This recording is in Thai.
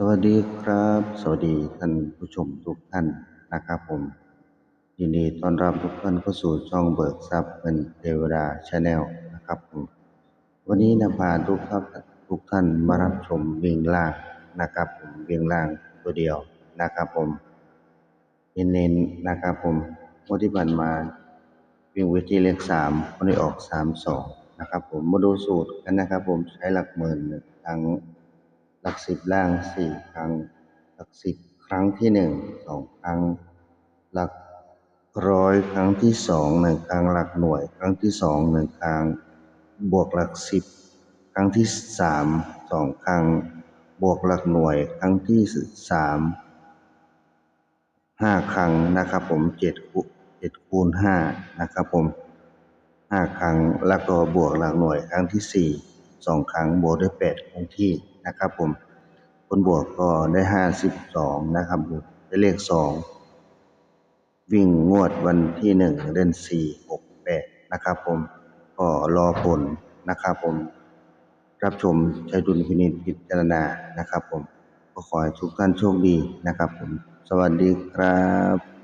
สวัสดีครับ สวัสดีท่านผู้ชมทุกท่านนะครับผม ยินดีต้อนรับทุกท่านเข้าสู่ช่องเบิกทรัพย์เป็นเทวดาชาแนลนะครับผมวันนี้นำพาทุกท่านทุกท่านมารับชมเวิ่งล่างนะครับผมเวิ่งล่างตัวเดียวนะครับผมเน้นๆนะครับผมงวันที่ผ่านมาเวิ่งเวิธีเลขสามวันนี้ออกสามสองนะครับผมมาดูสูตรกันนะครับผมใช้หลักหมื่นหนึ่งครั้ง หลักสิบล่างสี่ครั้ง หลักสิบครั้งที่หนึ่งสองครั้ง หลักร้อยครั้งที่สองหนึ่งครั้ง หลักหน่วยครั้งที่สองหนึ่งครั้ง บวกหลักสิบครั้งที่สามสองครั้ง บวกหลักหน่วยครั้งที่สามห้าครั้งนะครับผมเจ็ดคูเจ็ดคูณห้านะครับผมห้าครั้งแล้วก็บวกหลักหน่วยครั้งที่สี่สองครั้งบวกด้วยแปดครั้งที่ นะครับผมผลบวกก็ได้ห้าสิบสองนะครับผมได้เลขสองวิ่งงวดวันที่หนึ่งเดือนสี่หกแปดนะครับผมก็รอผลนะครับผม รับชมใช้ดุลพินิจพิจารณานะครับผมก็ขอให้ทุกท่านโชคดีนะครับผม สวัสดีครับ